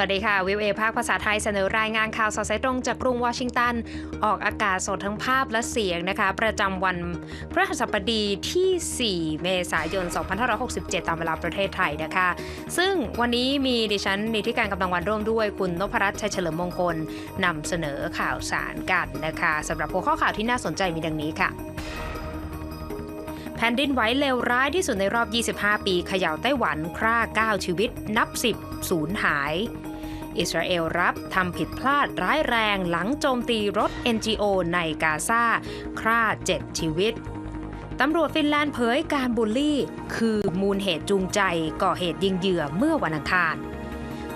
วัสดีค่ะ วิวเอภาคภาษาไทยเสนอรายงานข่าวสดสายตรงจากกรุงวอชิงตัน ออกอากาศสดทั้งภาพและเสียงนะคะ ประจำวันพฤหัสบดีที่ 4 เมษายน 2567 ตามเวลาประเทศไทยนะคะ ซึ่งวันนี้มีดิฉันนิติการกำลังวันร่วมด้วยคุณนพรัตน์ชัยเฉลิมมงคลนำเสนอข่าวสารกันนะคะสำหรับหัวข้อข่าวที่น่าสนใจมีดังนี้ค่ะแผ่นดินไหวเลวร้ายที่สุดในรอบ 25 ปีเขย่าไต้หวันฆ่า 9 ชีวิต นับ 10 สูญหาย อิสราเอลรับทำผิดพลาดร้ายแรงหลังโจมตีรถ NGO ในกาซาฆ่า 7 ชีวิตตำรวจฟินแลนด์เผยการบูลลี่ คือมูลเหตุจูงใจก่อเหตุยิงเหยื่อเมื่อวันอังคาร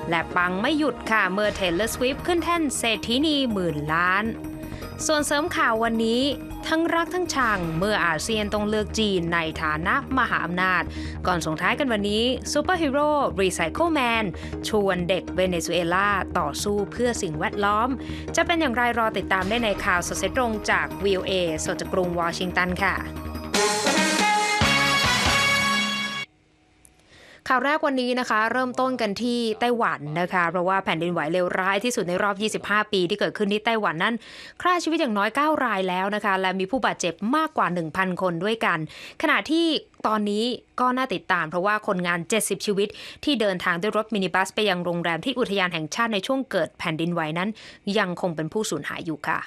และปังไม่หยุดค่ะเมื่อเทเลสวิฟขึ้นแท่นเศรษฐีนีหมื่นล้าน ส่วนเสริมข่าววันนี้ ทั้งรักทั้งชังเมื่ออาเซียนต้องเลือกจีนในฐานะมหาอำนาจ ก่อนส่งท้ายกันวันนี้ซูเปอร์ฮีโร่รีไซเคิลแมนชวนเด็กเวเนซุเอลาต่อสู้เพื่อสิ่งแวดล้อม จะเป็นอย่างไรรอติดตามได้ในข่าวสดเสร็จตรงจากวิวเอสดจากกรุงวอชิงตันค่ะ ข่าวแรกวันนี้นะคะ เริ่มต้นกันที่ไต้หวันนะคะ เพราะว่าแผ่นดินไหวเลวร้ายที่สุดในรอบ 25 ปีที่เกิดขึ้นที่ไต้หวันนั้นฆ่าชีวิตอย่างน้อย 9 รายแล้วนะคะ และมีผู้บาดเจ็บมากกว่า 1,000 คนด้วยกัน ขณะที่ตอนนี้ก็น่าติดตามเพราะว่าคนงาน 70 ชีวิต ที่เดินทางด้วยรถมินิบัสไปยังโรงแรมที่อุทยานแห่งชาติในช่วงเกิดแผ่นดินไหวนั้น ยังคงเป็นผู้สูญหายอยู่ค่ะ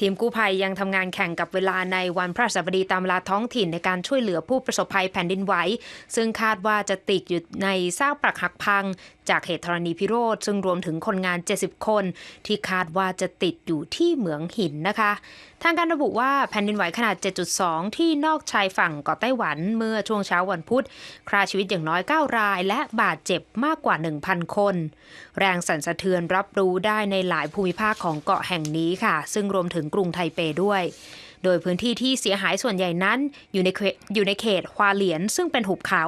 ทีมกู้ภัยยังทำงานแข่งกับเวลาในวันพระศัสบดีตามเวลาท้องถิ่นในการช่วยเหลือผู้ประสบภัยแผ่นดินไหว ซึ่งคาดว่าจะติดอยู่ในซากปรักหักพังจากเหตุธรณีพิโรธซึ่งรวมถึงคนงาน 70 คน ที่คาดว่าจะติดอยู่ที่เหมืองหินนะคะ ทางการระบุว่าแผ่นดินไหวขนาด 7.2 ที่นอกชายฝั่งเกาะไต้หวันเมื่อช่วงเช้าวันพุธฆ่าชีวิตอย่างน้อย 9 ราย และบาดเจ็บมากกว่า 1,000 คน แรงสั่นสะเทือนรับรู้ได้ในหลายภูมิภาคของเกาะแห่งนี้ค่ะ ซึ่งรวมถึงกรุงไทเปด้วย โดยพื้นที่ที่เสียหายส่วนใหญ่นั้นอยู่ในเขตอยู่ในเขตฮวาเหลียน ซึ่งเป็นหุบเขา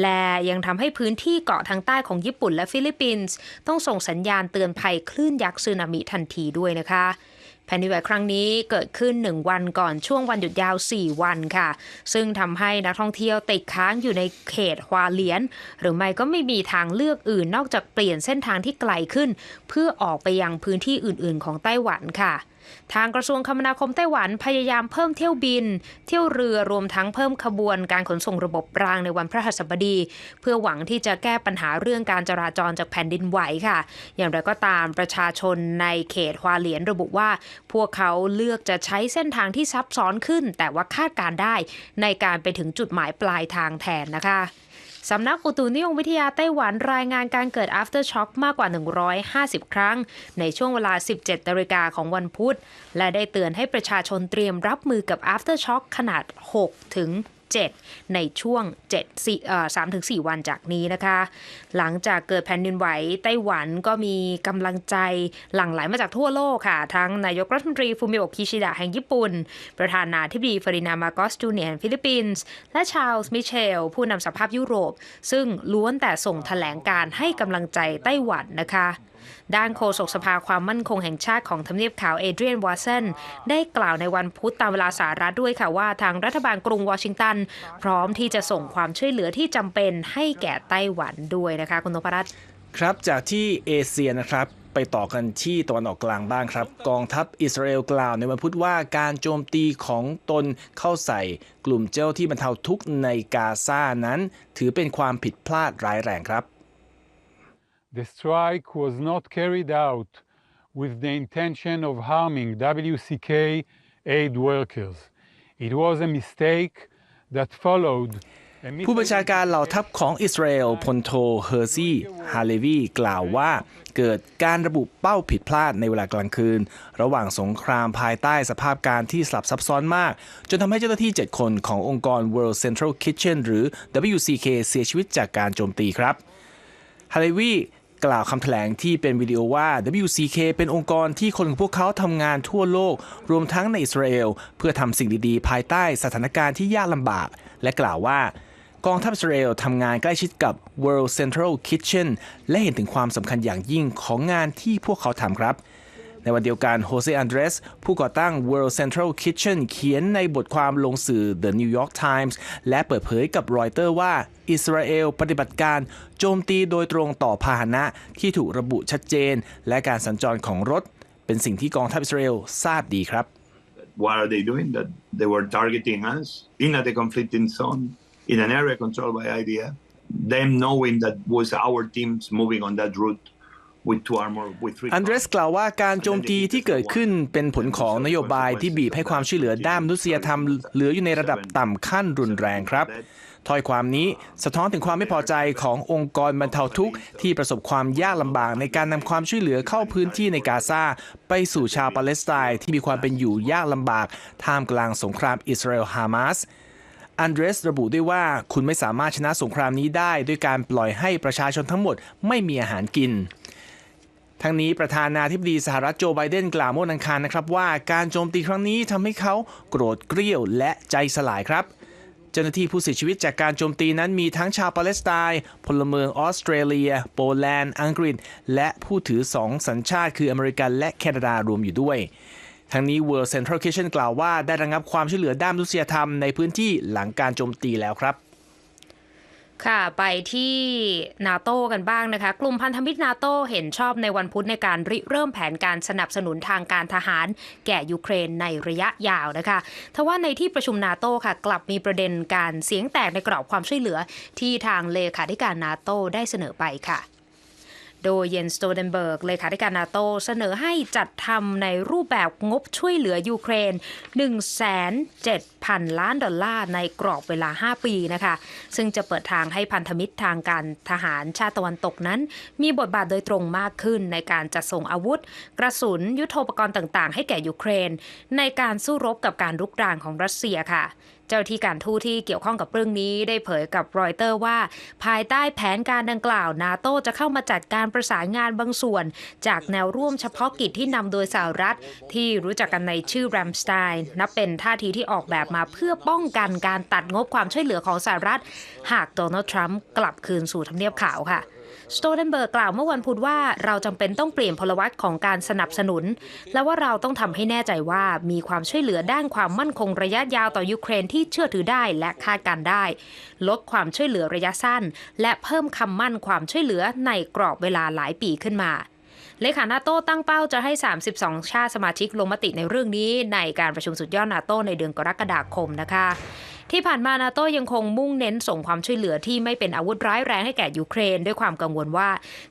และยังทำให้พื้นที่เกาะทางใต้ของญี่ปุ่นและฟิลิปปินส์ต้องส่งสัญญาณเตือนภัยคลื่นยักษ์สึนามิทันทีด้วยนะคะแผ่นดินไหวครั้งนี้เกิดขึ้น 1 วันก่อนช่วงวันหยุดยาว 4 วันค่ะ ซึ่งทำให้นักท่องเที่ยวติดค้างอยู่ในเขตฮวาเลียน หรือไม่ก็ไม่มีทางเลือกอื่นนอกจากเปลี่ยนเส้นทางที่ไกลขึ้น เพื่อออกไปยังพื้นที่อื่น ๆ ของไต้หวันค่ะ ทางกระทรวงคมนาคมไต้หวันพยายามเพิ่มเที่ยวบิน เที่ยวเรือรวมทั้งเพิ่มขบวนการขนส่งระบบรางในวันพระหัสบดี เพื่อหวังที่จะแก้ปัญหาเรื่องการจราจรจากแผ่นดินไหวค่ะ อย่างไรก็ตามประชาชนในเขตฮวาเหลียนระบุว่า พวกเขาเลือกจะใช้เส้นทางที่ซับซ้อนขึ้น แต่ว่าคาดการได้ในการไปถึงจุดหมายปลายทางแทนนะคะ สำนักอุตุนิยมวิทยาไต้หวันรายงานการเกิด after shock มากกว่า 150 ครั้ง ในช่วงเวลา 17นาฬิกาของวันพุธ และได้เตือนให้ประชาชนเตรียมรับมือกับ after shock ขนาด 6 ถึง 7 ในช่วง7 3ถึง4วันจากนี้นะคะ หลังจากเกิดแผ่นดินไหวไต้หวันก็มีกำลังใจหลั่งไหลมาจากทั่วโลกค่ะ ทั้งนายกรัฐมนตรีฟูมิโอะคิชิดะแห่งญี่ปุ่น ประธานาธิบดีเฟรินามาโกสจูเนียร์แห่งฟิลิปปินส์ และชาลส์มิเชล ผู้นำสภาพยุโรป ซึ่งล้วนแต่ส่งแถลงการให้กำลังใจไต้หวันนะคะ ด้านโฆษกสภาความมั่นคงแห่งชาติของทำเนียบขาวเอเดรียนวอร์เซนได้กล่าวในวันพุธตามเวลาสหรัฐด้วยค่ะว่าทางรัฐบาลกรุงวอชิงตัน พร้อมที่จะส่งความช่วยเหลือที่จำเป็นให้แก่ไต้หวันด้วยนะคะคุณนพรัตน์ครับจากที่เอเชียนะครับไปต่อกันที่ตะวันออกกลางบ้างครับ กองทัพอิสราเอลกล่าวในวันพุธว่าการโจมตีของตนเข้าใส่กลุ่มเจ้าที่บรรเทาทุกข์ในกาซานั้น ถือเป็นความผิดพลาดร้ายแรงครับ The strike was not carried out with the intention of harming WCK aid workers. It was a mistake that followed ผู้บัญชาการเหล่าทัพของอิสราเอลพลโทเฮอร์ซี่ฮาเลวีกล่าวว่า เกิดการระบุเป้าผิดพลาดในเวลากลางคืน ระหว่างสงครามภายใต้สภาพการที่สลับซับซ้อนมาก จนทำให้เจ้าหน้าที่ 7 คนขององค์กร World Central Kitchen หรือ WCK เสียชีวิตจากการโจมตีครับฮาเลวี กล่าวคำแถลงที่เป็นวิดีโอว่า WCK เป็นองค์กรที่คนของพวกเขาทำงานทั่วโลก รวมทั้งในอิสราเอล เพื่อทำสิ่งดีๆ ภายใต้สถานการณ์ที่ยากลำบาก และกล่าวว่ากองทัพอิสราเอลทำงานใกล้ชิดกับ World Central Kitchen และเห็นถึงความสำคัญอย่างยิ่งของงานที่พวกเขาทำครับ ในวันเดียวกันโฮเซอันเดรสผู้ก่อตั้ง World Central Kitchen เขียนในบทความลงสื่อ The New York Times และเปิดเผยกับรอยเตอร์ว่าอิสราเอลปฏิบัติการโจมตีโดยตรงต่อพาหนะที่ถูกระบุชัดเจน และการสัญจรของรถ เป็นสิ่งที่กองทัพอิสราเอลทราบดีครับ what are they doing? That they were targeting us in a the conflicting zone, in an area controlled by IDF. Them knowing that was our teams moving on that route with two armor, with three. อันเดรส cars. กล่าวว่าการโจมตีที่เกิดขึ้นเป็นผลของนโยบายที่บีบให้ความช่วยเหลือด้านมนุษยธรรมเหลืออยู่ในระดับต่ำขั้นรุนแรงครับถ้อยความนี้สะท้อนถึงความไม่พอใจขององค์กรบรรเทาทุกข์ที่ประสบความยากลำบากในการนำความช่วยเหลือเข้าพื้นที่ในกาซาไปสู่ชาวปาเลสไตน์ที่มีความเป็นอยู่ยากลำบาก ท่ามกลางสงครามอิสราเอลฮามาสอันเดรสระบุด้วยว่าคุณไม่สามารถชนะสงครามนี้ได้ ด้วยการปล่อยให้ประชาชนทั้งหมดไม่มีอาหารกิน ทั้งนี้ประธานาธิบดีสหรัฐโจไบเดนกล่าวเมื่อวันอังคารนะครับว่าการโจมตีครั้งนี้ทำให้เขาโกรธเกรี้ยวและใจสลายครับเจ้าหน้าที่ผู้เสียชีวิตจากการโจมตีนั้นมีทั้งชาวปาเลสไตน์ พลเมืองออสเตรเลีย โปแลนด์ อังกฤษ และผู้ถือสองสัญชาติคืออเมริกันและแคนาดารวมอยู่ด้วย ทั้งนี้ World Central Kitchen กล่าวว่าได้ระงับความช่วยเหลือด้านมนุษยธรรมในพื้นที่หลังการโจมตีแล้วครับ ค่ะ ไปที่นาโต้กันบ้างนะคะ กลุ่มพันธมิตรนาโต้เห็นชอบในวันพุธในการริเริ่มแผนการสนับสนุนทางการทหาร แก่ยูเครนในระยะยาวนะคะทว่าในที่ประชุมนาโต้ค่ะ กลับมีประเด็นการเสียงแตกในกรอบความช่วยเหลือที่ทางเลขาธิการนาโต้ได้เสนอไปค่ะ โดยเยนสโตเดนเบิร์กเลขาธิการนาโตเสนอให้จัดทำในรูปแบบงบช่วยเหลือยูเครน 1,700 ล้านดอลลาร์ในกรอบเวลา 5 ปีนะคะ ซึ่งจะเปิดทางให้พันธมิตรทางการทหารชาติตะวันตกนั้น มีบทบาทโดยตรงมากขึ้นในการจัดส่งอาวุธ กระสุนยุทโธปกรณ์ต่างๆ ให้แก่ยูเครน ในการสู้รบกับการรุกรานของรัสเซียค่ะ จ้าที่การทูตที่เกี่ยวข้องกับเรื่องนี้ได้เผยกับรอยเตอร์ว่า ภายใต้แผนการดังกล่าวนาโตจะเข้ามาจัดการประสานงานบางส่วน จากแนวร่วมเฉพาะกิจที่นำโดยสหรัฐ ที่รู้จักกันในชื่อแรมสไตน์นับเป็นท่าทีที่ออกแบบมาเพื่อป้องกันการตัดงบความช่วยเหลือของสหรัฐ หากโดนัลด์ทรัมป์กลับคืนสู่ทำเนียบขาวค่ะ สโตเดนเบิร์กกล่าวเมื่อวันพุธว่าเราจำเป็นต้องเปลี่ยนพลวัตของการสนับสนุน และว่าเราต้องทำให้แน่ใจว่ามีความช่วยเหลือด้านความมั่นคงระยะยาวต่อยูเครนที่เชื่อถือได้และคาดการได้ ลดความช่วยเหลือระยะสั้น และเพิ่มคำมั่นความช่วยเหลือในกรอบเวลาหลายปีขึ้นมาเลขานาโต้ตั้งเป้าจะให้ 32 ชาติสมาชิกลงมติในเรื่องนี้ในการประชุมสุดยอดนาโต้ในเดือนกรกฎาคมนะคะ ที่ผ่านมานาโต้ยังคงมุ่งเน้นส่งความช่วยเหลือที่ไม่เป็นอาวุธร้ายแรงให้แก่ยูเครน ด้วยความกังวลว่า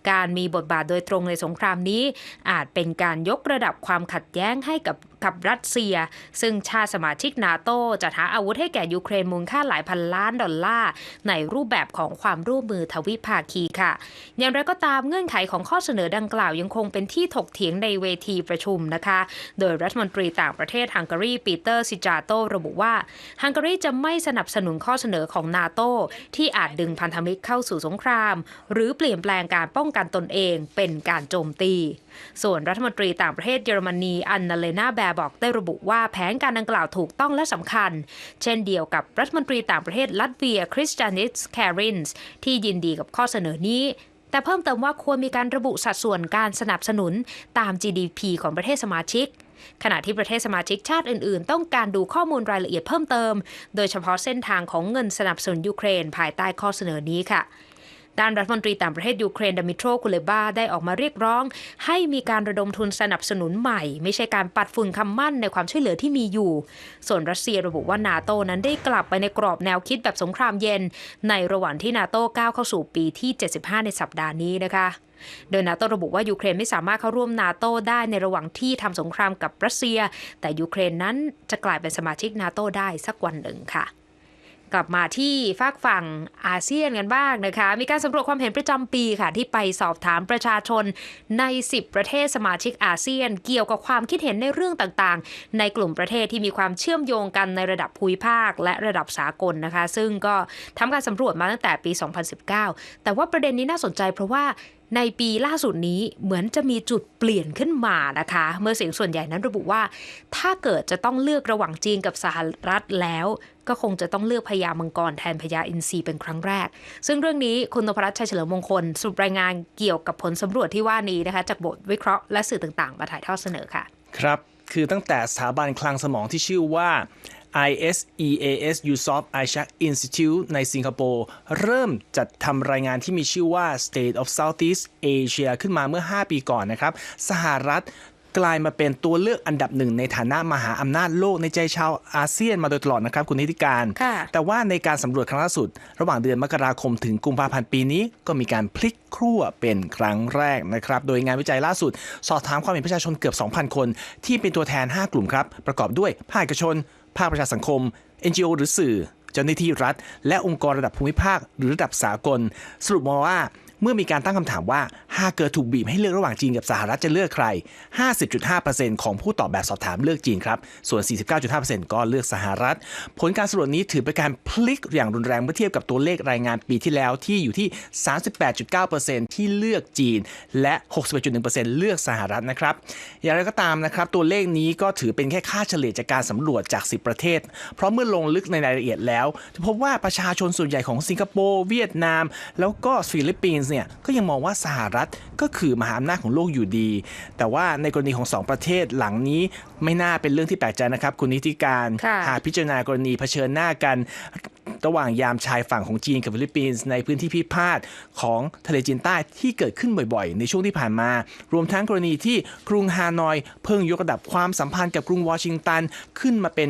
การมีบทบาทโดยตรงในสงครามนี้ อาจเป็นการยกระดับความขัดแย้งให้กับ กับรัสเซีย ซึ่งชาติสมาชิกนาโต้จะหาอาวุธให้แก่ยูเครนมูลค่าหลายพันล้านดอลลาร์ในรูปแบบของความร่วมมือทวิภาคีค่ะ อย่างไรก็ตามเงื่อนไขของข้อเสนอดังกล่าวยังคงเป็นที่ถกเถียงในเวทีประชุมนะคะ โดยรัฐมนตรีต่างประเทศฮังการีปีเตอร์ซิจาโตระบุว่าฮังการีจะไม่สนับสนุนข้อเสนอของนาโตที่อาจดึงพันธมิตรเข้าสู่สงคราม หรือเปลี่ยนแปลงการป้องกันตนเองเป็นการโจมตีส่วนรัฐมนตรีต่างประเทศเยอรมนีอันนาเลนาแบร์บอกได้ระบุว่าแผนการดังกล่าวถูกต้องและสำคัญ เช่นเดียวกับรัฐมนตรีต่างประเทศลัตเวียคริสจานิสแครินส์ที่ยินดีกับข้อเสนอนี้แต่เพิ่มเติมว่าควรมีการระบุสัดส่วนการสนับสนุนตาม GDP ของประเทศสมาชิก ขณะที่ประเทศสมาชิกชาติอื่น ๆ ต้องการดูข้อมูลรายละเอียดเพิ่มเติม โดยเฉพาะเส้นทางของเงินสนับสนุนยูเครนภายใต้ข้อเสนอนี้ค่ะ ด้านรัฐมนตรีต่างประเทศยูเครนดมิโตรคุเลบาได้ออกมาเรียกร้อง ให้มีการระดมทุนสนับสนุนใหม่ ไม่ใช่การปัดฝุ่นคำมั่นในความช่วยเหลือที่มีอยู่ ส่วนรัสเซียระบุว่านาโตนั้นได้กลับไปในกรอบแนวคิดแบบสงครามเย็น ในระหว่างที่นาโตก้าวเข้าสู่ปีที่ 75 ในสัปดาห์นี้นะคะโดยนาโตระบุว่ายูเครนไม่สามารถเข้าร่วมนาโตได้ในระหว่างที่ทำสงครามกับรัสเซีย แต่ยูเครนนั้นจะกลายเป็นสมาชิกนาโตได้สักวันหนึ่งค่ะ กลับมาที่ฝากฝั่งอาเซียนกันบ้างนะคะ มีการสำรวจความเห็นประจำปีค่ะ ที่ไปสอบถามประชาชนใน 10 ประเทศสมาชิกอาเซียน เกี่ยวกับความคิดเห็นในเรื่องต่างๆ ในกลุ่มประเทศที่มีความเชื่อมโยงกันในระดับภูมิภาค และระดับสากลนะคะ ซึ่งก็ทำการสำรวจมาตั้งแต่ปี 2019 แต่ว่าประเด็นนี้น่าสนใจเพราะว่าในปีล่าสุดนี้เหมือนจะมีจุดเปลี่ยนขึ้นมานะคะ เมื่อเสียงส่วนใหญ่นั้นระบุว่า ถ้าเกิดจะต้องเลือกระหว่างจีนกับสหรัฐแล้ว ก็คงจะต้องเลือกพญามังกรแทนพญาอินทรีเป็นครั้งแรก ซึ่งเรื่องนี้คุณนพรัตน์ชัยเฉลิมมงคลสรุปรายงานเกี่ยวกับผลสำรวจที่ว่านี้นะคะ จากบทวิเคราะห์และสื่อต่างๆ มาถ่ายทอดเสนอค่ะ ครับ คือตั้งแต่สถาบันคลังสมองที่ชื่อว่า ISEAS Yusof Ishak Institute ในสิงคโปร์เริ่มจัดทำรายงานที่มีชื่อว่า State of Southeast Asia ขึ้นมาเมื่อ 5 ปีก่อนนะครับ สหรัฐ กลายมาเป็นตัวเลือกอันดับหนึ่งในฐานะมหาอำนาจโลกในใจชาวอาเซียนมาโดยตลอดนะครับคุณนิติการค่ะแต่ว่าในการสำรวจครั้งล่าสุด ระหว่างเดือนมกราคมถึงกุมภาพันธ์ปีนี้ ก็มีการพลิกครั่วเป็นครั้งแรกนะครับ โดยงานวิจัยล่าสุด สอบถามความเห็นประชาชนเกือบ 2,000 คน ที่เป็นตัวแทน 5 กลุ่มครับ ประกอบด้วยภาคเอกชน ภาคประชาสังคม NGO หรือสื่อ เจ้าหน้าที่รัฐ และองค์กรระดับภูมิภาคหรือระดับสากล สรุปมาว่า เมื่อมีการตั้งคำถามว่า หากเกิดถูกบีบให้เลือกระหว่างจีนกับสหรัฐจะเลือกใคร 50.5%ของผู้ตอบแบบสอบถามเลือกจีนครับ ส่วน 49.5%ก็เลือกสหรัฐ ผลการสำรวจนี้ถือเป็นการพลิกอย่างรุนแรงเมื่อเทียบกับตัวเลขรายงานปีที่แล้วที่อยู่ที่ 38.9%ที่เลือกจีน และ 61.1%เลือกสหรัฐนะครับ อย่างไรก็ตามนะครับ ตัวเลขนี้ก็ถือเป็นแค่ค่าเฉลี่ยจากการสำรวจจาก 10 ประเทศ เพราะเมื่อลงลึกในรายละเอียดแล้ว จะพบว่าประชาชนส่วนใหญ่ของสิงคโปร์เวียดนาม แล้วก็ฟิลิปปินส์เนี่ยก็ยังมองว่าสหรัฐก็คือมหาอำนาจของโลกอยู่ดี แต่ว่าในกรณีของสองประเทศหลังนี้ไม่น่าเป็นเรื่องที่แปลกใจนะครับ คุณนิติการค่ะหากพิจารณากรณีเผชิญหน้ากันระหว่างยามชายฝั่งของจีนกับฟิลิปปินส์ในพื้นที่พิพาทของทะเลจีนใต้ที่เกิดขึ้นบ่อยๆ ในช่วงที่ผ่านมา รวมทั้งกรณีที่กรุงฮานอย เพิ่งยกระดับความสัมพันธ์กับกรุงวอชิงตันขึ้นมาเป็น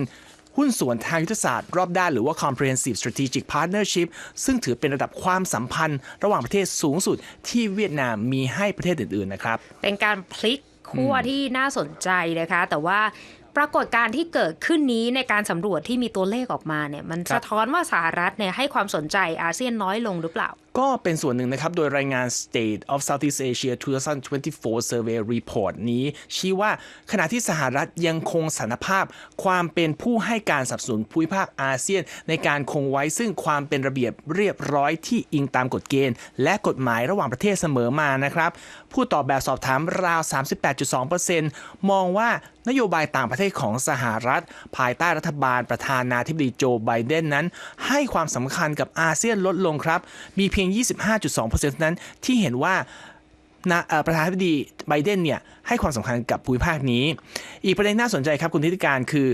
หุ้นส่วนทางยุทธศาสตร์รอบด้านหรือว่า comprehensive strategic partnership ซึ่งถือเป็นระดับความสัมพันธ์ ระหว่างประเทศสูงสุดที่เวียดนามมีให้ประเทศอื่นๆนะครับ เป็นการพลิกขั้วที่น่าสนใจนะคะ แต่ว่าปรากฏการณ์ที่เกิดขึ้นนี้ในการสำรวจที่มีตัวเลขออกมาเนี่ยมันสะท้อนว่าสหรัฐเนี่ยให้ความสนใจอาเซียนน้อยลงหรือเปล่าก็เป็นส่วนหนึ่งนะครับ โดยรายงาน State of Southeast Asia 2024 Survey Report นี้ ชี้ว่าขณะที่สหรัฐยังคงสถานภาพ ความเป็นผู้ให้การสนับสนุนภูมิภาคอาเซียน ในการคงไว้ซึ่งความเป็นระเบียบเรียบร้อยที่อิงตามกฎเกณฑ์ และกฎหมายระหว่างประเทศเสมอมานะครับ ผู้ตอบแบบสอบถามราว 38.2%มองว่านโยบายต่างประเทศของสหรัฐ ภายใต้รัฐบาลประธานาธิบดีโจไบเดนนั้น ให้ความสำคัญกับอาเซียนลดลงครับ มีเพียง25.2%นั้นที่เห็นว่านะเอ่อประธานาธิบดีไบเดนเนี่ยให้ความสำคัญกับภูมิภาคนี้ อีกประเด็นน่าสนใจครับคุณธิติการคือ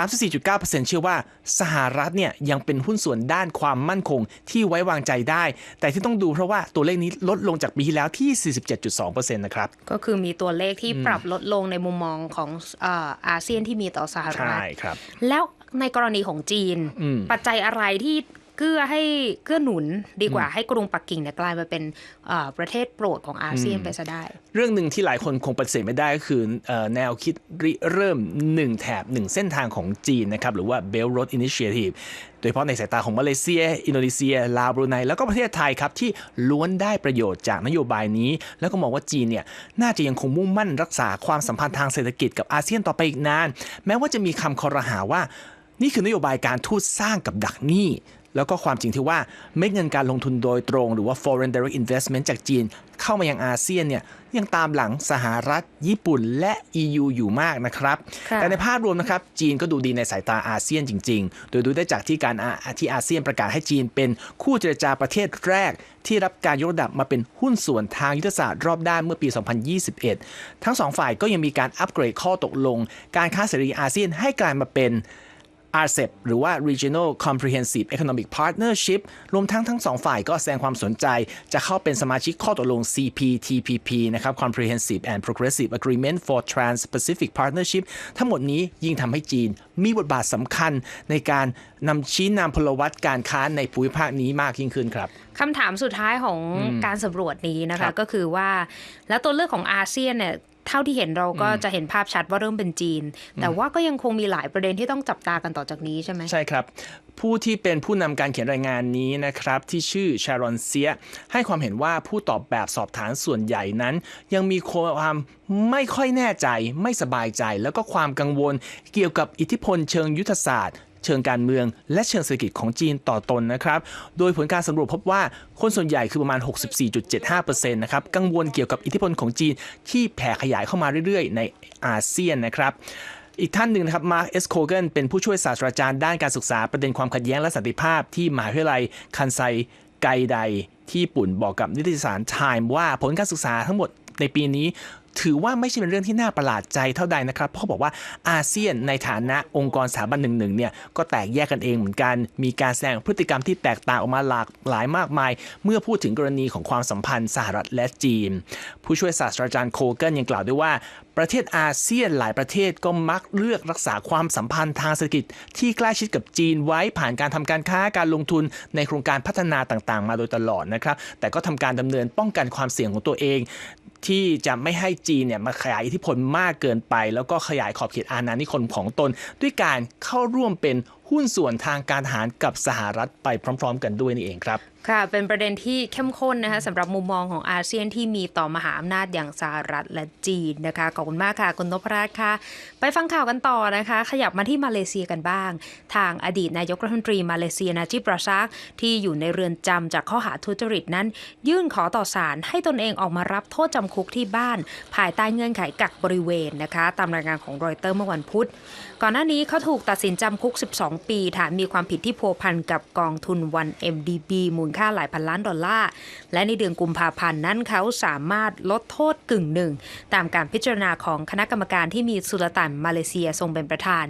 34.9%เชื่อว่าสหรัฐเนี่ยยังเป็นหุ้นส่วนด้านความมั่นคงที่ไว้วางใจได้ แต่ที่ต้องดูเพราะว่าตัวเลขนี้ลดลงจากปีที่แล้วที่ 47.2%นะครับ ก็คือมีตัวเลขที่ปรับลดลงในมุมมองของเอ่ออาเซียนที่มีต่อสหรัใช่ฐครับแล้วในกรณีของจีนอืมปัจจัยอะไรที่ เกื้อให้เกื้อหนุนดีกว่าให้กรุงปักกิ่งเนี่ยกลายมาเป็นเอ่อประเทศโปรดของอาเซียนไปซะได้ เรื่องหนึ่งที่หลายคนคงปฏิเสธไม่ได้ก็คือเอ่อแนวคิดริเริ่ม1แถบ1เส้นทางของจีนนะครับหรือว่า Belt Road Initiative โดยเฉพาะในสายตาของมาเลเซีย อินโดนีเซีย ลาวบรูไนแล้วก็ประเทศไทยครับที่ล้วนได้ประโยชน์จากนโยบายนี้ แล้วก็มองว่าจีนเนี่ยน่าจะยังคงมุ่งมั่นรักษาความสัมพันธ์ทางเศรษฐกิจกับอาเซียนต่อไปอีกนาน แม้ว่าจะมีคำคอรหาว่านี่คือนโยบายการทูตสร้างกับดักหนี้ แล้วก็ความจริงที่ว่าเม็ดเงินการลงทุนโดยตรง หรือว่า foreign direct investment จากจีน เข้ามายังอาเซียนเนี่ยยังตามหลังสหรัฐ ญี่ปุ่นและ EU อยู่มากนะครับค่ะแต่ในภาพรวมนะครับ จีนก็ดูดีในสายตาอาเซียนจริง ๆ โดยดูได้จากที่การอาที่อาเซียนประกาศให้จีนเป็นคู่เจรจาประเทศแรก ที่รับการยกระดับมาเป็นหุ้นส่วนทางยุทธศาสตร์รอบด้านเมื่อปี 2021 ทั้งสองฝ่ายก็ยังมีการอัปเกรดข้อตกลง การค้าเสรีอาเซียนให้กลายมาเป็น RCEP หรือว่า Regional Comprehensive Economic Partnership รวมทั้งทั้งสองฝ่ายก็แสดงความสนใจจะเข้าเป็นสมาชิกข้อตกลง CPTPP นะครับ Comprehensive and Progressive Agreement for Trans-Pacific Partnership ทั้งหมดนี้ยิ่งทำให้จีนมีบทบาทสำคัญในการนำชี้นำพลวัตการค้าในภูมิภาคนี้มากยิ่งขึ้นครับคำถามสุดท้ายของการสำรวจนี้นะครัคะบก็คือว่า แล้วตัวเลือกของอาเซียนเนี่ย เท่าที่เห็นเราก็จะเห็นภาพชัดว่าเริ่มเป็นจีน แต่ว่าก็ยังคงมีหลายประเด็นที่ต้องจับตากันต่อจากนี้ใช่ไหมใช่ครับ ผู้ที่เป็นผู้นำการเขียนรายงานนี้นะครับ ที่ชื่อชารอนเซียให้ความเห็นว่าผู้ตอบแบบสอบถามส่วนใหญ่นั้น ยังมีความไม่ค่อยแน่ใจ ไม่สบายใจ แล้วก็ความกังวลเกี่ยวกับอิทธิพลเชิงยุทธศาสตร์ เชิงการเมือง และเชิงเศรษฐกิจของจีนต่อตนนะครับ โดยผลการสำรวจพบว่าคนส่วนใหญ่คือประมาณ 64.75%นะครับ กังวลเกี่ยวกับอิทธิพลของจีนที่แผ่ขยายเข้ามาเรื่อยๆ ในอาเซียนนะครับอีกท่านหนึ่งนะครับ มาร์ค เอสโคเกน เป็นผู้ช่วยศาสตราจารย์ด้านการศึกษาประเด็นความขัดแย้งและสันติภาพที่มหาวิทยาลัยคันไซไกไดที่ญี่ปุ่นบอกกับนิตยสาร Time ว่าผลการศึกษาทั้งหมดในปีนี้ ถือว่าไม่ใช่เป็นเรื่องที่น่าประหลาดใจเท่าใดนะครับ เพราะบอกว่าอาเซียนในฐานะองค์กรสถาบันหนึ่งๆเนี่ยก็แตกแยกกันเองเหมือนกัน มีการแสดงพฤติกรรมที่แตกต่างออกมาหลากหลายมากมาย เมื่อพูดถึงกรณีของความสัมพันธ์สหรัฐและจีน ผู้ช่วยศาสตราจารย์โคเกิลยังกล่าวด้วยว่า ประเทศอาเซียนหลายประเทศก็มักเลือกรักษาความสัมพันธ์ทางเศรษฐกิจ ที่ใกล้ชิดกับจีนไว้ผ่านการทำการค้าการลงทุนในโครงการพัฒนาต่างๆ มาโดยตลอดนะครับ แต่ก็ทำการดำเนินป้องกันความเสี่ยงของตัวเอง ที่จะไม่ให้จีนเนี่ยมาขยายอิทธิพลมากเกินไป แล้วก็ขยายขอบเขตอาณานิคมของตน ด้วยการเข้าร่วมเป็นหุ้นส่วนทางการทหารกับสหรัฐไปพร้อม ๆ กันด้วยนี่เองครับ ค่ะ เป็นประเด็นที่เข้มข้นนะคะสำหรับมุมมองของอาเซียนที่มีต่อมหาอำนาจอย่างสหรัฐและจีนนะคะ ขอบคุณมากค่ะ คุณนพรัตน์ค่ะ ไปฟังข่าวกันต่อนะคะ ขยับมาที่มาเลเซียกันบ้าง ทางอดีตนายกรัฐมนตรีมาเลเซียนาจิบราซักที่อยู่ในเรือนจำจากข้อหาทุจริตนั้น ยื่นขอต่อศาลให้ตนเองออกมารับโทษจำคุกที่บ้าน ภายใต้เงื่อนไขกักบริเวณนะคะ ตามรายงานของรอยเตอร์เมื่อวันพุธ ก่อนหน้านี้เขาถูกตัดสินจำคุก 12 ปีฐานมีความผิดที่พัวพันกับกองทุนวัน MDB มูลค่าหลายพันล้านดอลลาร์ และในเดือนกุมภาพันธ์นั้นเขาสามารถลดโทษกึ่งหนึ่ง ตามการพิจารณาของคณะกรรมการที่มีสุลต่านมาเลเซียทรงเป็นประธาน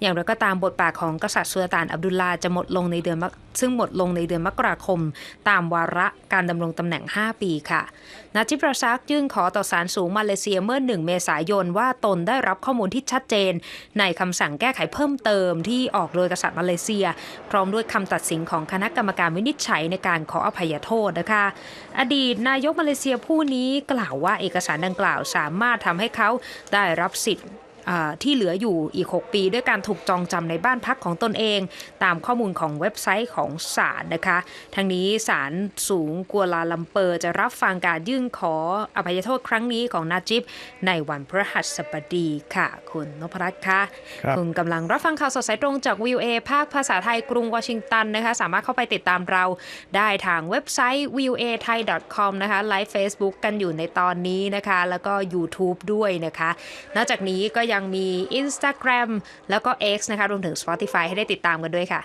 อย่างไรก็ตามบทบาทของกษัตริย์สุลต่านอับดุลลาห์จะหมดลงในเดือนมกซึ่งหมดลงในเดือนมกราคม ตามวาระการดำรงตำแหน่ง 5 ปีค่ะ นาจิบราซักยื่นขอต่อศาลสูงมาเลเซียเมื่อ 1 เมษายนว่าตนได้รับข้อมูลที่ชัดเจน ในคำสั่งแก้ไขเพิ่มเติมที่ออกโดยกษัตริย์มาเลเซีย พร้อมด้วยคำตัดสินของคณะกรรมการวินิจฉัยในการขออภัยโทษนะคะ อดีตนายกมาเลเซียผู้นี้กล่าวว่าเอกสารดังกล่าวสามารถทำให้เขาได้รับสิทธิ์ ที่เหลืออยู่อีก 6 ปี ด้วยการถูกจองจำในบ้านพักของตนเอง ตามข้อมูลของเว็บไซต์ของศาลนะคะ ทั้งนี้ศาลสูงกัวลาลัมเปอร์ จะรับฟังการยื่นขออภัยโทษครั้งนี้ของนาจิบในวันพฤหัสบดีค่ะ คุณนพรัตน์ค่ะครับคุณกำลังรับฟังข่าวสดสายตรงจากวิวเอภาคภาษาไทยกรุงวอชิงตันนะคะ สามารถเข้าไปติดตามเราได้ทางเว็บไซต์ v i e w a t h a i c o m นะคะไลฟ์ Facebook กันอยู่ในตอนนี้นะคะ แล้วก็ YouTube ด้วยนะคะ นอกจากนี้ก็ยังมี Instagram แล้วก็ X นะคะรวมถึง Spotify ให้ได้ติดตามกันด้วยค่ะ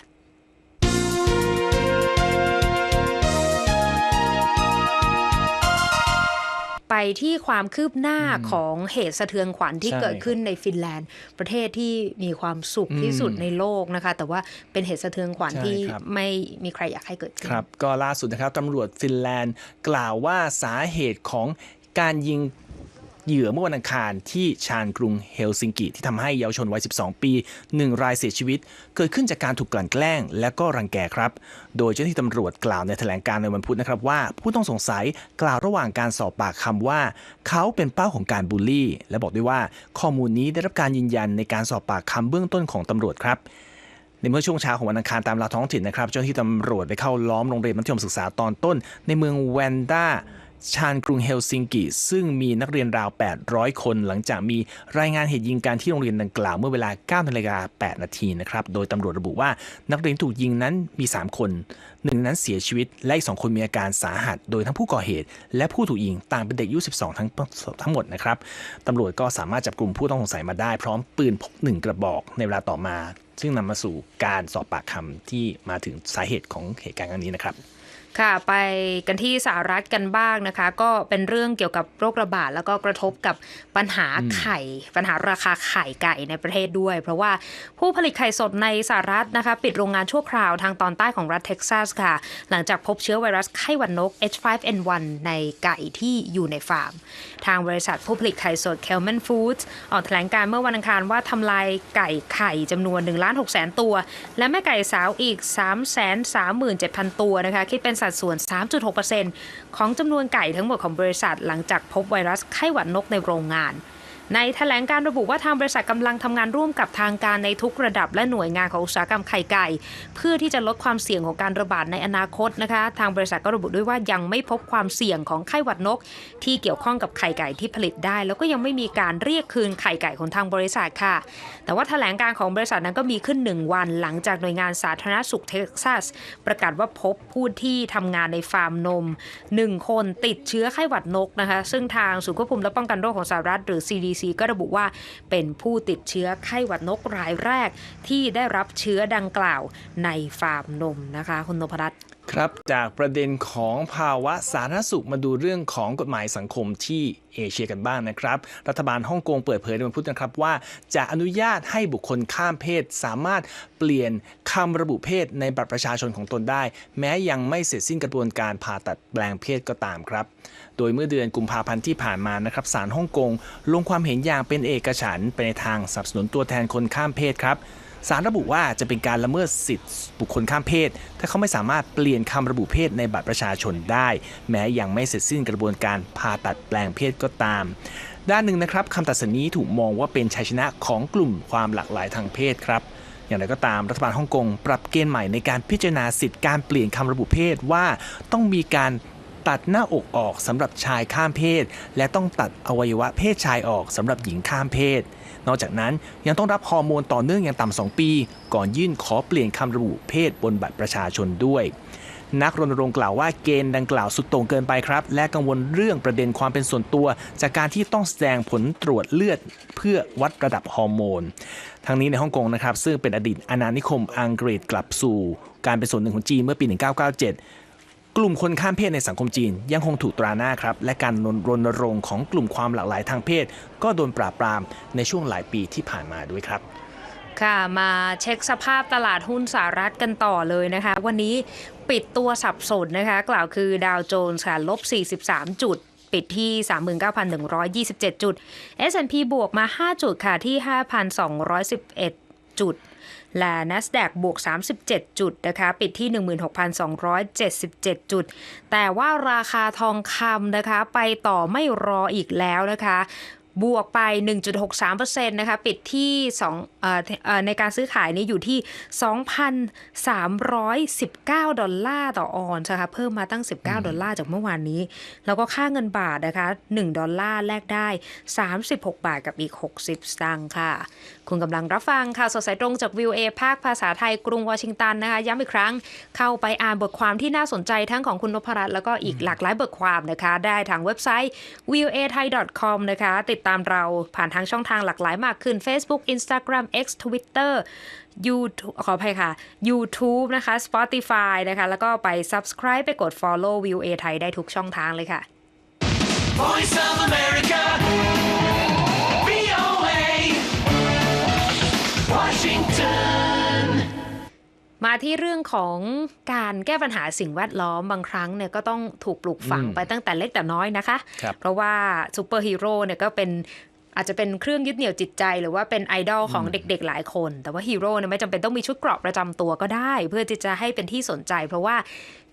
ไปที่ความคืบหน้าของเหตุสะเทือนขวัญที่ใช่เกิดขึ้นในฟินแลนด์ ประเทศที่มีความสุขที่สุดในโลกนะคะ แต่ว่าเป็นเหตุสะเทือนขวัญใช่ที่ครับไม่มีใครอยากให้เกิดขึ้นครับ ก็ล่าสุดนะครับตำรวจฟินแลนด์กล่าวว่าสาเหตุของการยิง เหยื่อเมื่อวันอังคารที่ชานกรุงเฮลซิงกิ ที่ทำให้เยาวชนวัย 12 ปี 1 รายเสียชีวิต เกิดขึ้นจากการถูกกลั่นแกล้ง และก็รังแกครับ โดยเจ้าหน้าที่ตำรวจกล่าวในแถลงการณ์ในวันพุธนะครับว่า ผู้ต้องสงสัยกล่าวระหว่างการสอบปากคำว่า เขาเป็นเป้าของการบูลลี่ และบอกด้วยว่าข้อมูลนี้ได้รับการยืนยันในการสอบปากคำเบื้องต้นของตำรวจครับในเมื่อช่วงเช้าของวันอังคารตามเวลาท้องถิ่นนะครับ เจ้าหน้าที่ตำรวจไปเข้าล้อมโรงเรียนมัธยมศึกษาตอนต้น ในเมืองแวนด้า ชานกรุงเฮลซิงกิซึ่งมีนักเรียนราว 800 คนหลังจากมีรายงานเหตุยิงกันที่โรงเรียนดังกล่าวเมื่อเวลา9นาฬิกา8นาทีนะครับโดยตำรวจระบุว่านักเรียนถูกยิงนั้นมี 3 คนหนึ่งนนั้นเสียชีวิตและอีกสองคนมีอาการสาหัส โดยทั้งผู้ก่อเหตุ และผู้ถูกยิงต่างเป็นเด็กอายุ 12 ทั้งทั้งหมดนะครับตำรวจก็สามารถจับกลุ่มผู้ต้องสงสัยมาได้พร้อมปืนพกหนึ่งกระบอกในเวลาต่อมา ซึ่งนำมาสู่การสอบปากคำที่มาถึงสาเหตุของเหตุการณ์ครั้งนี้นะครับ ค่ะไปกันที่สหรัฐกันบ้างนะคะ ก็เป็นเรื่องเกี่ยวกับโรคระบาดแล้วก็กระทบกับปัญหาไข่ ปัญหาราคาไข่ไก่ในประเทศด้วย เพราะว่าผู้ผลิตไข่สดในสหรัฐนะคะ ปิดโรงงานชั่วคราวทางตอนใต้ของรัฐเท็กซัสค่ะ หลังจากพบเชื้อไวรัสไข้หวัดนก H5N1 ในไก่ที่อยู่ในฟาร์ม ทางบริษัทผู้ผลิตไข่สด Kelman Foods ออกแถลงการเมื่อวันอังคารว่าทำลายไก่ไข่จำนวน1ล้าน6แสนตัว และแม่ไก่สาวอีก3 3 7 0 0 0 ตัวนะคะคิดเป็นสัดส่วน 3.6%ของจำนวนไก่ทั้งหมดของบริษัทหลังจากพบไวรัสไข้หวัดนกในโรงงาน ในแถลงการระบุว่าทางบริษัทกำลังทำงานร่วมกับทางการในทุกระดับและหน่วยงานของอุตสาหกรรมไข่ไก่ เพื่อที่จะลดความเสี่ยงของการระบาดในอนาคตนะคะ ทางบริษัทก็ระบุด้วยว่ายังไม่พบความเสี่ยงของไข้หวัดนก ที่เกี่ยวข้องกับไข่ไก่ที่ผลิตได้ แล้วก็ยังไม่มีการเรียกคืนไข่ไก่ของทางบริษัทค่ะ แต่ว่าแถลงการของบริษัทนั้นก็มีขึ้นหนึ่งวัน หลังจากหน่วยงานสาธารณสุขเท็กซัส ประกาศว่าพบผู้ที่ทำงานในฟาร์มนม 1 คนติดเชื้อไข้หวัดนกนะคะ ซึ่งทางศูนย์ควบคุมและป้องกันโรคของสหรัฐหรือ CDC ก็ระบุว่าเป็นผู้ติดเชื้อไข้หวัดนกรายแรก ที่ได้รับเชื้อดังกล่าวในฟาร์มนมนะคะคุณนพรัตน์ครับจากประเด็นของภาวะสาธารณสุขมาดูเรื่องของกฎหมายสังคมที่เอเชียกันบ้างนะครับ รัฐบาลฮ่องกงเปิดเผยในวันพุธนะครับว่า จะอนุญาตให้บุคคลข้ามเพศ สามารถเปลี่ยนคำระบุเพศในบัตรประชาชนของตนได้ แม้ยังไม่เสร็จสิ้นกระบวนการผ่าตัดแปลงเพศก็ตามครับ โดยเมื่อเดือนกุมภาพันธ์ที่ผ่านมานะครับศาลฮ่องกง ลงความเห็นอย่างเป็นเอกฉันท์ไปในทางสนับสนุนตัวแทนคนข้ามเพศครับสารระบุว่าจะเป็นการละเมิดสิทธิบุคคลข้ามเพศ ถ้าเขาไม่สามารถเปลี่ยนคำระบุเพศในบัตรประชาชนได้ แม้ยังไม่เสร็จสิ้นกระบวนการผ่าตัดแปลงเพศก็ตาม ด้านหนึ่งนะครับคำตัดสินนี้ถูกมองว่าเป็นชัยชนะของกลุ่มความหลากหลายทางเพศครับ อย่างไรก็ตามรัฐบาลฮ่องกงปรับเกณฑ์ใหม่ในการพิจารณาสิทธิการเปลี่ยนคำระบุเพศว่าต้องมีการ ตัดหน้าอกออกสำหรับชายข้ามเพศ และต้องตัดอวัยวะเพศชายออกสำหรับหญิงข้ามเพศ นอกจากนั้นยังต้องรับฮอร์โมนต่อเนื่องอย่างต่ำ2ปี ก่อนยื่นขอเปลี่ยนคำระบุเพศบนบัตรประชาชนด้วยนักรณรงค์กล่าวว่าเกณฑ์ดังกล่าวสุดโต่งเกินไปครับ และกังวลเรื่องประเด็นความเป็นส่วนตัว จากการที่ต้องแสดงผลตรวจเลือดเพื่อวัดระดับฮอร์โมนทั้งนี้ในฮ่องกงนะครับ ซึ่งเป็นอดีตอาณานิคมอังกฤษกลับสู่ การเป็นส่วนหนึ่งของจีนเมื่อปี 1997 กลุ่มคนข้ามเพศในสังคมจีน ยังคงถูกตราหน้าครับ และการรณรงค์ของกลุ่มความหลากหลายทางเพศ ก็โดนปราบปรามในช่วงหลายปีที่ผ่านมาด้วยครับค่ะมาเช็คสภาพตลาดหุ้นสหรัฐกันต่อเลยนะคะ วันนี้ปิดตัวสับสนนะคะ กล่าวคือดาวโจนส์ค่ะลบ 43 จุด ปิดที่ 39,127 จุด S&P บวกมา 5 จุดค่ะที่ 5,211 จุด และ NASDAQ บวก 37 จุดนะคะ ปิดที่ 16,277 จุด แต่ว่าราคาทองคำนะคะ ไปต่อไม่รออีกแล้วนะคะ บวกไป 1.63%นะคะ ปิดที่2เอ่อเอ่อในการซื้อขายนี้อยู่ที่ 2,319 ดอลลาร์ต่อออนซ์นะคะ เพิ่มมาตั้ง 19 ดอลลาร์จากเมื่อวานนี้ แล้วก็ค่าเงินบาทนะคะ 1 ดอลลาร์แลกได้ 36 บาทกับอีก 60 สตางค์ค่ะ คุณกำลังรับฟังข่าวสดสายตรงจากวิวเอภาคภาษาไทยกรุงวอชิงตันนะคะ ย้ำอีกครั้งเข้าไปอ่านบทความที่น่าสนใจทั้งของคุณนพรัตน์แล้วก็อีกหลากหลายบทความนะคะ ได้ทางเว็บไซต์ v i e w a t h a i c o m นะคะติดตามเราผ่านทางช่องทางหลากหลายมากขึ้น Facebook Instagram X Twitter YouTube ขออภัยค่ะ YouTube นะคะ Spotify นะคะ แล้วก็ไป Subscribe ไปกด Follow View A ไทยได้ทุกช่องทางเลยค่ะ Voice of America. มาที่เรื่องของการแก้ปัญหาสิ่งแวดล้อมบางครั้งเนี่ยก็ต้องถูกปลูกฝังอืมไปตั้งแต่เล็กแต่น้อยนะคะครับเพราะว่าซูเปอร์ฮีโร่เนี่ยก็เป็น อาจจะเป็นเครื่องยึดเหนี่ยวจิตใจ หรือว่าเป็นไอดอลของเด็กๆหลายคน แต่ว่าฮีโร่เนี่ยไม่จำเป็นต้องมีชุดเกราะประจำตัวก็ได้ เพื่อที่จะให้เป็นที่สนใจ เพราะว่า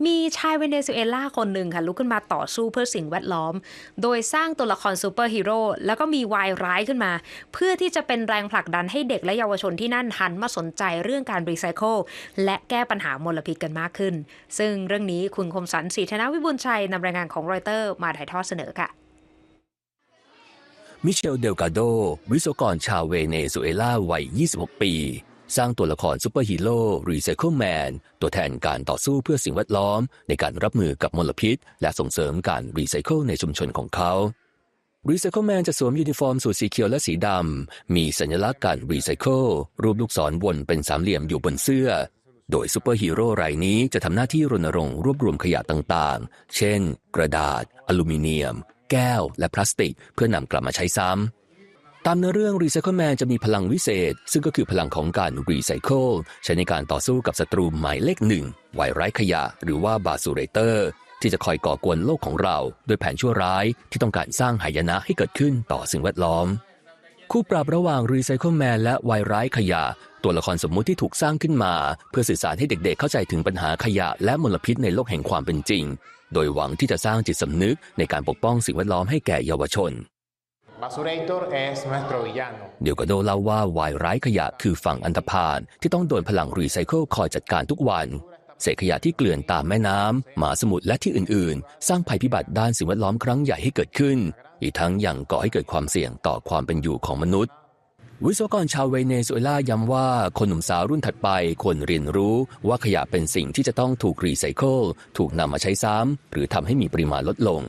มีชายเวเนซุเอลาคนหนึ่งค่ะลุกขึ้นมาต่อสู้เพื่อสิ่งแวดล้อม โดยสร้างตัวละครซูเปอร์ฮีโร่แล้วก็มีวายร้ายขึ้นมา เพื่อที่จะเป็นแรงผลักดันให้เด็กและเยาวชนที่นั่นหันมาสนใจเรื่องการรีไซเคิลและแก้ปัญหามลพิษกันมากขึ้น ซึ่งเรื่องนี้คุณคมสันต์ศรีธนวิบูลย์ชัยนำรายงานของรอยเตอร์มาถ่ายทอดเสนอค่ะ มิเชลเดลกาโด วิศวกรชาวเวเนซุเอลาวัย 26 ปี สร้างตัวละครซูเปอร์ฮีโร่รีไซเคิลแมนตัวแทนการต่อสู้เพื่อสิ่งแวดล้อม ในการรับมือกับมลพิษ และส่งเสริมการรีไซเคิลในชุมชนของเขารีไซเคิลแมนจะสวมยูนิฟอร์มสูทสีเขียวและสีดำ มีสัญลักษณ์การรีไซเคิลรูปลูกศรวนเป็นสามเหลี่ยมอยู่บนเสื้อ โดยซูเปอร์ฮีโร่รายนี้จะทำหน้าที่รณรงค์รวบรวมขยะต่างๆ เช่น กระดาษ อลูมิเนียม แก้ว และพลาสติก เพื่อนำกลับมาใช้ซ้ำตามเนื้อเรื่อง Recycle Man จะมีพลังวิเศษ ซึ่งก็คือพลังของการรีไซเคิลใช้ในการต่อสู้กับศัตรูหมายเลขหนึ่งไวไร้ขยะ หรือว่าบาสูเรเตอร์ ที่จะคอยก่อกวนโลกของเราโดยแผนชั่วร้ายที่ต้องการสร้างหายนะให้เกิดขึ้นต่อสิ่งแวดล้อม คู่ปรับระหว่าง Recycle Man และวายร้ายขยะ ตัวละครสมมุติที่ถูกสร้างขึ้นมา เพื่อสื่อสารให้เด็กๆ เข้าใจถึงปัญหาขยะและมลพิษในโลกแห่งความเป็นจริง โดยหวังที่จะสร้างจิตสำนึกในการปกป้องสิ่งแวดล้อมให้แก่เยาวชน Basurator es nuestro villano. เดียวกาโดเล่าว่าวายร้ายขยะคือฝั่งอันธพาลที่ต้องโดนพลังรีไซเคิลคอยจัดการทุกวัน เศษขยะที่เกลื่อนตามแม่น้ำหมาสมุทรและที่อื่น ๆ สร้างภัยพิบัติด้านสิ่งแวดล้อมครั้งใหญ่ให้เกิดขึ้น อีกทั้งยังก่อให้เกิดความเสี่ยงต่อความเป็นอยู่ของมนุษย์ วิศวกรชาวเวเนซุเอลาย้ำว่าคนหนุ่มสาวรุ่นถัดไปควรเรียนรู้ว่าขยะเป็นสิ่งที่จะต้องถูกรีไซเคิลถูกนำมาใช้ซ้ำหรือทำให้มีปริมาณลดลง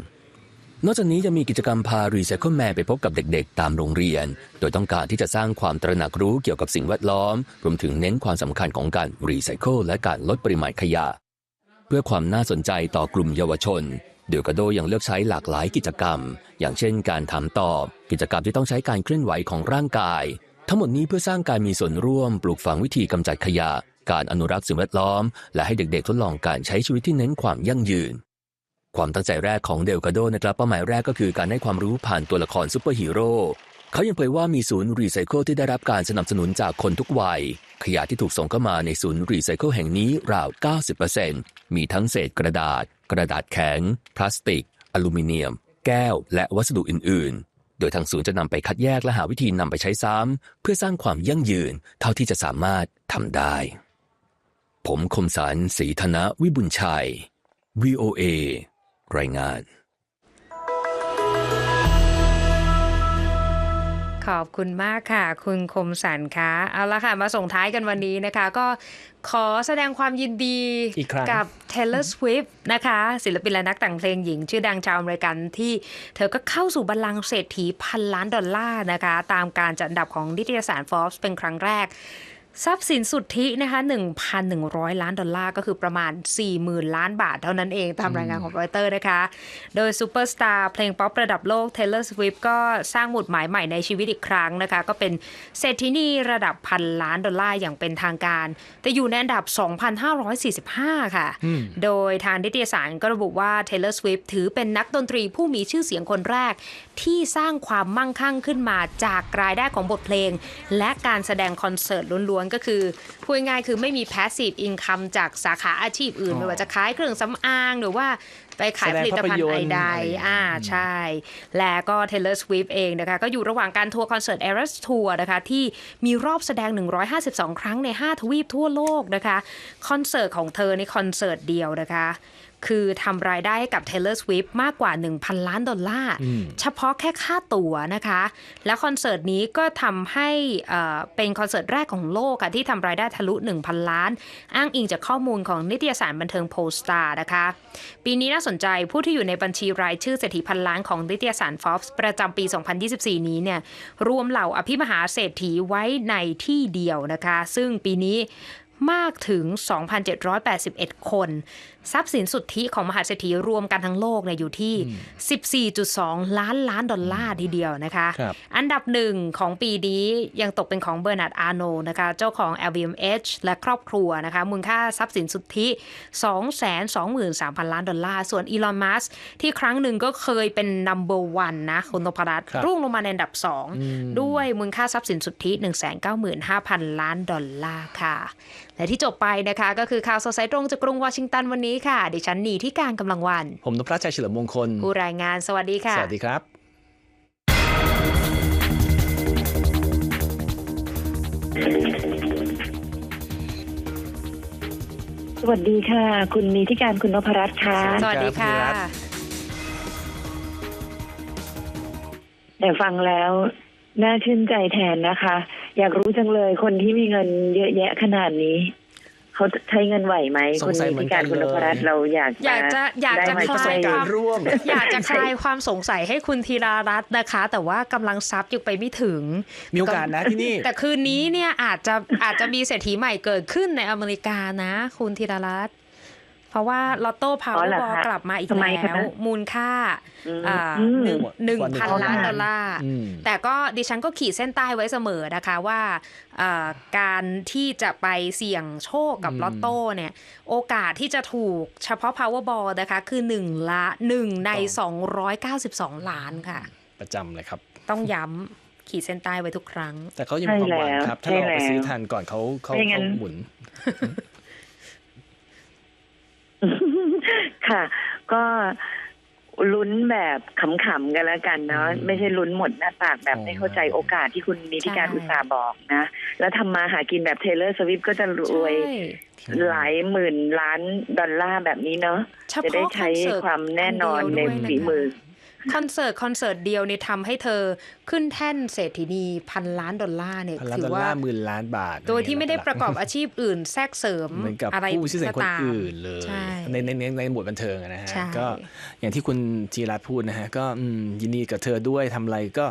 นอกจากนี้ยังมีกิจกรรมพารีไซเคิลแมนไปพบกับเด็กๆ ตามโรงเรียน โดยต้องการที่จะสร้างความตระหนักรู้เกี่ยวกับสิ่งแวดล้อม รวมถึงเน้นความสำคัญของการรีไซเคิลและการลดปริมาณขยะ เพื่อความน่าสนใจต่อกลุ่มเยาวชน เดลกาโดยังเลือกใช้หลากหลายกิจกรรม อย่างเช่นการถามตอบ กิจกรรมที่ต้องใช้การเคลื่อนไหวของร่างกาย ทั้งหมดนี้เพื่อสร้างการมีส่วนร่วม ปลูกฝังวิธีกำจัดขยะ การอนุรักษ์สิ่งแวดล้อม และให้เด็กๆ ทดลองการใช้ชีวิตที่เน้นความยั่งยืน ความตั้งใจแรกของเดลกาโดนะครับเป้าหมายแรกก็คือการให้ความรู้ผ่านตัวละครซูเปอร์ฮีโร่เขายังเผยว่ามีศูนย์รีไซเคิลที่ได้รับการสนับสนุนจากคนทุกวัย ขยะที่ถูกส่งเข้ามาในศูนย์รีไซเคิลแห่งนี้ราว 90%มีทั้งเศษกระดาษ กระดาษแข็ง พลาสติก อลูมิเนียม แก้ว และวัสดุอื่น ๆ โดยทางศูนย์จะนำไปคัดแยกและหาวิธีนำไปใช้ซ้ำเพื่อสร้างความยั่งยืนเท่าที่จะสามารถทำได้ ผมคมสารศรีธนะวิบุญชัย VOA รายงาน ขอบคุณมากค่ะ คุณคมสันคะเอาละค่ะ มาส่งท้ายกันวันนี้นะคะ ก็ขอแสดงความยินดีอีกครั้งกับ Taylor Swift นะคะ ศิลปินและนักแต่งเพลงหญิง ชื่อดังชาวอเมริกันที่เธอก็เข้าสู่บัลลังก์เศรษฐีพันล้านดอลลาร์นะคะ ตามการจัดอันดับของนิตยสาร Forbes เป็นครั้งแรก ทรัพย์สินสุทธินะคะ1,100 ล้านดอลลาร์ก็คือประมาณ 40,000 ล้านบาทเท่านั้นเองตามรายงานของรอยเตอร์นะคะ โดยซูเปอร์สตาร์เพลงป๊อประดับโลก Taylor Swift ก็สร้างหมุดหมายใหม่ในชีวิตอีกครั้งนะคะ ก็เป็นเศรษฐินีระดับพันล้านดอลลาร์อย่างเป็นทางการ แต่อยู่ในอันดับ 2,545 ค่ะ โดยทางนิตยสารก็ระบุว่า Taylor Swift ถือเป็นนักดนตรีผู้มีชื่อเสียงคนแรก ที่สร้างความมั่งคั่งขึ้นมาจากรายได้ของบทเพลง และการแสดงคอนเสิร์ตล้วนๆ ก็คือพูดง่ายๆคือไม่มี passive income จากสาขาอาชีพอื่น ไม่ว่าจะขายเครื่องสำอางหรือว่าไปขายผลิตภัณฑ์ใดๆอ่าใช่ และก็ Taylor Swift เองนะคะ ก็อยู่ระหว่างการทัวร์คอนเสิร์ต Eras Tour นะคะ ที่มีรอบแสดง 152 ครั้งใน 5 ทวีปทั่วโลกนะคะ คอนเสิร์ตของเธอในคอนเสิร์ตเดียวนะคะ คือทำรายได้ให้กับ Taylor Swift มากกว่า 1,000 ล้านดอลลาร์ เฉพาะแค่ค่าตั๋วนะคะ และคอนเสิร์ตนี้ก็ทำให้เอ่อเป็นคอนเสิร์ตแรกของโลกค่ะที่ทำรายได้ทะลุ 1,000 ล้าน อ้างอิงจากข้อมูลของนิตยสารบันเทิงโพสตานะคะ ปีนี้น่าสนใจผู้ที่อยู่ในบัญชีรายชื่อเศรษฐีพันล้านของนิตยสาร Forbes ประจำปี 2024 นี้เนี่ยรวมเหล่าอภิมหาเศรษฐีไว้ในที่เดียวนะคะ ซึ่งปีนี้มากถึง 2,781 คนทรัพย์สินสุทธิของมหาเศรษฐีรวมกันทั้งโลกเนี่ยอยู่ที่ 14.2 ล้านล้านดอลลาร์ทีเดียวนะคะครับอันดับหนึ่งของปีนี้ยังตกเป็นของเบอร์นาร์ดอาร์โนนะคะ เจ้าของ LVMH และครอบครัวนะคะ มูลค่าทรัพย์สินสุทธิ 223,000 ล้านดอลลาร์ ส่วนอีลอน มัสที่ครั้งหนึ่งก็เคยเป็น number one นะคุณนพรัตน์ครับร่วงลงมาในอันดับ 2 ด้วยมูลค่าทรัพย์สินสุทธิ 195,000 ล้านดอลลาร์ค่ะ และที่จบไปนะคะก็คือข่าวสดสายตรงจากกรุงวอชิงตันวันนี้ค่ะ ดิฉันหนีที่การกำลังวัน ผมนพรัชชัยเฉลิมมงคล ผู้รายงานสวัสดีค่ะ สวัสดีครับสวัสดีค่ะ คุณนีทิการคุณนพรัตน์ค่ะ สวัสดีค่ะครับแต่ฟังแล้ว น่าชื่นใจแทนนะคะ อยากรู้จังเลยคนที่มีเงินเยอะแยะขนาดนี้ เขาใช้เงินไหวไหมสคุงณสัยนีเหมือทินกัการนคุณนพรัตน์เลยเราอยากอยากจะอยากจะได้มคลายช่วความร่วม อยากจะคลายความสงสัยให้คุณธีรารัตน์นะคะ แต่ว่ากำลังซับยังไปไม่ถึงมีโอกาสนะที่นี่ แต่คืนนี้เนี่ยอาจจะอาจจะมีเศรษฐีใหม่เกิดขึ้นในอเมริกานะ คุณธีรารัตน์ เพราะว่าลอตโต้พาวอ๋เวออเหรอร์บอลคะกลับมาอีกทำไมแล้วคะมูลค่าอืมอ่าอืมหนึ่งหนึ่งพันกว่าล้าน1,000ดอลลาร์อืมแต่ก็ดิฉันก็ขีดเส้นใต้ไว้เสมอนะคะว่าเอ่อการที่จะไปเสี่ยงโชคกับอืมลอตโต้เนี่ย โอกาสที่จะถูกเฉพาะ Powerball นะคะ คือ1ละ1ใน 292 ล้านค่ะ ประจำเลยครับ ต้องย้ำขีดเส้นใต้ไว้ทุกครั้ง แต่เขายังมีความหวังครับใช่ถ้าเราไปแล้วซื้อทันก่อนเขาเขาไม่งั้เขานหมุน ค่ะ ก็ลุ้นแบบขำๆกันแล้วกันเนาะอืมไม่ใช่ลุ้นหมดหน้าปากแบบอ๋อไม่เข้าใจโอกาสที่คุณนิติการใช่อุตสาห์บอกนะ แล้วทำมาหากินแบบเทเลอร์สวิฟก็จะรวยใช่หลายหมื่นล้านดอลลาร์แบบนี้เนาะเฉจะได้พาะคใช้อนเสิร์ตความแน่นอนอัในเดียวด้วยะคะฝีมือ คอนเสิร์ตคอนเสิร์ตเดียวเนี่ยทำให้เธอขึ้นแท่นเศรษฐินีพันล้านดอลลาร์เนี่ยพันล้านถืดอลว่าลาร์หมื่นล้านบาท โดยที่ไม่ได้ประกอบอาชีพอื่นแทรกเสริมเหมือนกับอะไรผู้ชื่อเสียงคนก็ตามอื่นเลยใช่ในในในในหมวดบันเทิงอะนะฮะใช่ก็อย่างที่คุณจีรัตน์พูดนะฮะก็อืมยินดีกับเธอด้วยทำอะไรก็